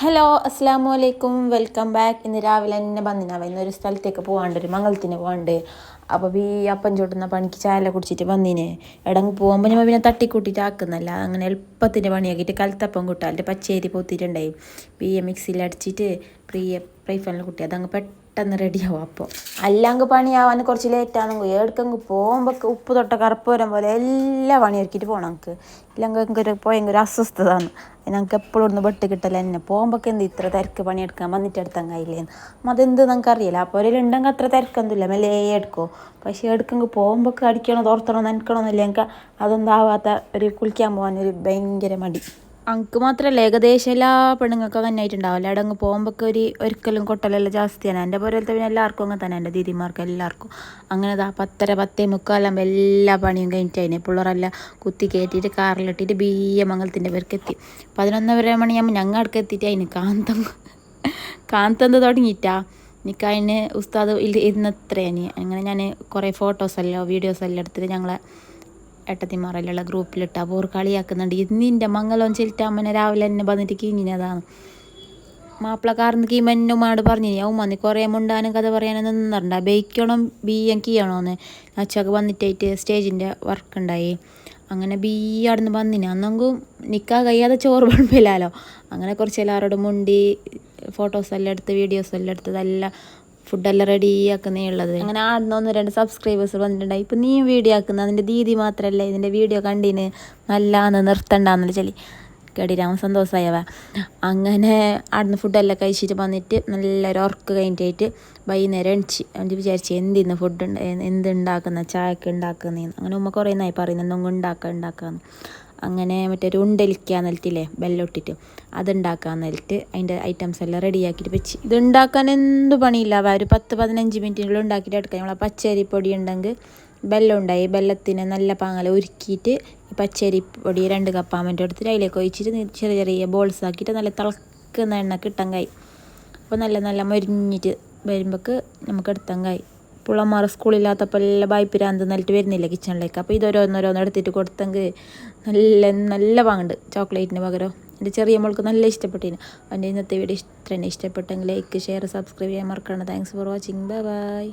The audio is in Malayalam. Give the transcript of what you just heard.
ഹലോ അസ്സാം വലൈക്കും വെൽക്കം ബാക്ക് ഇന്ന് രാവിലെ തന്നെ വന്നിനാവ? ഇന്നൊരു സ്ഥലത്തേക്ക് പോകാണ്ട് ഒരു മംഗളത്തിന് പോകാണ്ട് അപ്പോൾ ഈ അപ്പം ചോട്ടുന്ന പണിക്ക് ചായ കുടിച്ചിട്ട് വന്നിന്. എടങ്ങ് പോകുമ്പോൾ ഞാൻ പിന്നെ തട്ടിക്കൂട്ടിയിട്ട് ആക്കുന്നല്ല. അങ്ങനെ എളുപ്പത്തിന്റെ പണിയാക്കിയിട്ട് കലത്തപ്പം കൂട്ടാലിട്ട് പച്ചേരി പൊത്തിയിട്ടുണ്ടായി പി എ മിക്സിയിൽ അടിച്ചിട്ട് പ്രീ പ്രൈ കുട്ടി. അതങ്ങ് പെട്ടെന്ന് റെഡിയാവും അപ്പോൾ അല്ലാങ്ക് പണിയാവാൻ കുറച്ച് ലേറ്റാണെങ്കിൽ എവിടേക്കെങ്കിൽ പോകുമ്പോൾ ഉപ്പ് തൊട്ട കറുപ്പ് വരാൻ പോലെ എല്ലാ പണിയൊരുക്കിയിട്ട് പോകണം നമുക്ക് ഇല്ലെങ്കിൽ എനിക്ക് ഒരു ഭയങ്കര അസ്വസ്ഥതാണ്. ഞങ്ങൾക്ക് എപ്പോഴും ഒന്ന് വെട്ട് കിട്ടല എന്നെ പോകുമ്പോൾ എന്ത് ഇത്ര തിരക്ക് പണിയെടുക്കാൻ വന്നിട്ട് എടുത്താൽ കഴിയില്ലേന്ന് അതെന്ത് നമുക്ക് അറിയില്ല. അപ്പോൾ ഒരിലുണ്ടെങ്കിൽ അത്ര തിരക്കൊന്നുമില്ല മെല്ലേ എടുക്കും. പക്ഷേ എടുക്കെങ്കിൽ പോകുമ്പോൾ അടിക്കണോ തോർത്തണോ നനക്കണമെന്നില്ല എനിക്ക് ആവാത്ത ഒരു കുളിക്കാൻ പോകാൻ ഒരു ഭയങ്കര മടി. അങ്ക് മാത്രമല്ല ഏകദേശം എല്ലാ പെണ്ണുങ്ങൾക്കും തന്നെ ആയിട്ടുണ്ടാവില്ല അവിടെ അങ്ങ് പോകുമ്പോൾ ഒരു ഒരിക്കലും കൊട്ടലെല്ലാം ജാസ്തിയാണ്. എന്റെ പോലത്തെ പിന്നെ എല്ലാവർക്കും അങ്ങനെ തന്നെ എന്റെ ദീദിമാർക്ക് എല്ലാവർക്കും. അങ്ങനെ ആ പത്തര പത്തേ മുക്കാലാകുമ്പോൾ എല്ലാ പണിയും കഴിഞ്ഞിട്ടായിന് പിള്ളേരെല്ലാം കുത്തി കയറ്റിയിട്ട് കാറിലിട്ടിട്ട് ബിയ മംഗലത്തിന്റെ പേർക്ക് എത്തി. പതിനൊന്നര മണിയാകുമ്പോൾ ഞങ്ങൾ അടുക്ക് എത്തിയിട്ട് അതിന് കാന്തം കാന്തന്ത് തുടങ്ങിയിട്ടാ? നിൽക്കതിന് ഉസ്താദ് ഇരുന്നത്രയാണ് അങ്ങനെ ഞാൻ കുറേ ഫോട്ടോസ് എല്ലാം വീഡിയോസ് വീഡിയോസെല്ലാം എടുത്തിട്ട് ഞങ്ങളെ ഏട്ടത്തിമാരെല്ലാം ഗ്രൂപ്പിലിട്ട് അപ്പോൾ ഓർ കളിയാക്കുന്നുണ്ട്. ഇന്നിന്റെ മംഗലം ചെലിറ്റാമ്മനെ രാവിലെ തന്നെ വന്നിട്ട് കീഞ്ഞിനതാണ്. മാപ്പിളക്കാരന്ന് കീമന്നുമാട് പറഞ്ഞു ഞാൻ ഉമ്മന്ന് കുറേ മുണ്ടാനും കഥ പറയാനും നിന്നിട്ടുണ്ട് ബേക്കണം ബിയ്യം കീയണോന്ന്. അച്ഛക്ക് വന്നിട്ടായിട്ട് സ്റ്റേജിന്റെ വർക്ക് ഉണ്ടായി അങ്ങനെ ബി അവിടുന്ന് വന്നിന്. അന്നെങ്കും നിൽക്കാൻ കഴിയാതെ ചോറ് പണിപ്പില്ലാലോ അങ്ങനെ കുറച്ച് എല്ലാവരോടും മുണ്ടി ഫോട്ടോസ് എല്ലാം എടുത്ത് വീഡിയോസ് എല്ലാം എടുത്തതെല്ലാം ഫുഡെല്ലാം റെഡി ആക്കുന്നേ ഉള്ളത്. അങ്ങനെ ആടുന്ന ഒന്ന് രണ്ട് സബ്സ്ക്രൈബേഴ്സ് വന്നിട്ടുണ്ടായി. ഇപ്പം നീ വീഡിയോ ആക്കുന്ന അതിന്റെ ദീദി മാത്രമല്ല ഇതിന്റെ വീഡിയോ കണ്ടിന്? നല്ലാന്ന് നിർത്തണ്ടെന്നുള്ള ചൊല്ലി. കേടിരാമ സന്തോഷമായവ അങ്ങനെ അവിടുന്ന് ഫുഡെല്ലാം കഴിച്ചിട്ട് വന്നിട്ട് നല്ലൊരു ഉറക്ക് കഴിഞ്ഞിട്ടായിട്ട് വൈകുന്നേരം എണിച്ച്. എന്നിട്ട് വിചാരിച്ച് എന്തിന്ന് ഫുഡ് എന്ത് ഉണ്ടാക്കുന്ന ചായക്ക് ഉണ്ടാക്കുന്നതെന്ന് അങ്ങനെ ഉമ്മ കുറേ നായി പറയുന്നത് എന്തെങ്കിലും ഉണ്ടാക്കുക ഉണ്ടാക്കാന്ന് അങ്ങനെ മറ്റേ ഒരു ഉണ്ടലിക്കുക നിലത്തില്ലേ ബെല്ലൊട്ടിട്ട് അതുണ്ടാക്കാൻ നിലത്ത് അതിന്റെ ഐറ്റംസ് എല്ലാം റെഡിയാക്കിയിട്ട് വെച്ച് ഇത് ഉണ്ടാക്കാൻ എന്ത് പണിയില്ല. ഒരു പത്ത് പതിനഞ്ച് മിനിറ്റിനുള്ളിൽ ഉണ്ടാക്കിയിട്ട് എടുക്കാം. നമ്മളെ പച്ചരി പൊടി ഉണ്ടെങ്കിൽ ബെല്ലം ഉണ്ടായി ബെല്ലത്തിന് നല്ല പാങ്ങല ഉരുക്കിയിട്ട് പച്ചരി പൊടി രണ്ട് കപ്പാമന്റെ എടുത്തിട്ട് അതിലേക്ക് ഒഴിച്ചിട്ട് ചെറിയ ചെറിയ ബോൾസ് ആക്കിയിട്ട് നല്ല തിളക്കുന്ന എണ്ണ കിട്ടാൻ കായി അപ്പോൾ നല്ല നല്ല മൊരിഞ്ഞിട്ട് വരുമ്പോൾക്ക് നമുക്ക് എടുത്താൻ കായി പുള്ളന്മാർ സ്കൂളില്ലാത്തപ്പോൾ എല്ലാം ബായ്പിരാന്ത് എന്നിട്ട് വരുന്നില്ല കിച്ചണിലേക്ക്. അപ്പോൾ ഇതോരോന്നോരോന്ന് എടുത്തിട്ട് കൊടുത്തെങ്കിൽ നല്ല നല്ല പാങ്ങുണ്ട് ചോക്ലേറ്റിന് പകരം. എന്റെ ചെറിയ മോൾക്ക് നല്ല ഇഷ്ടപ്പെട്ടിന്. എന്റെ ഇന്നത്തെ വീഡിയോ ഇഷ്ടം ഇഷ്ടപ്പെട്ടെങ്കിൽ ലൈക്ക് ഷെയർ സബ്സ്ക്രൈബ് ചെയ്യാൻ മറക്കണം thanks for watching bye bye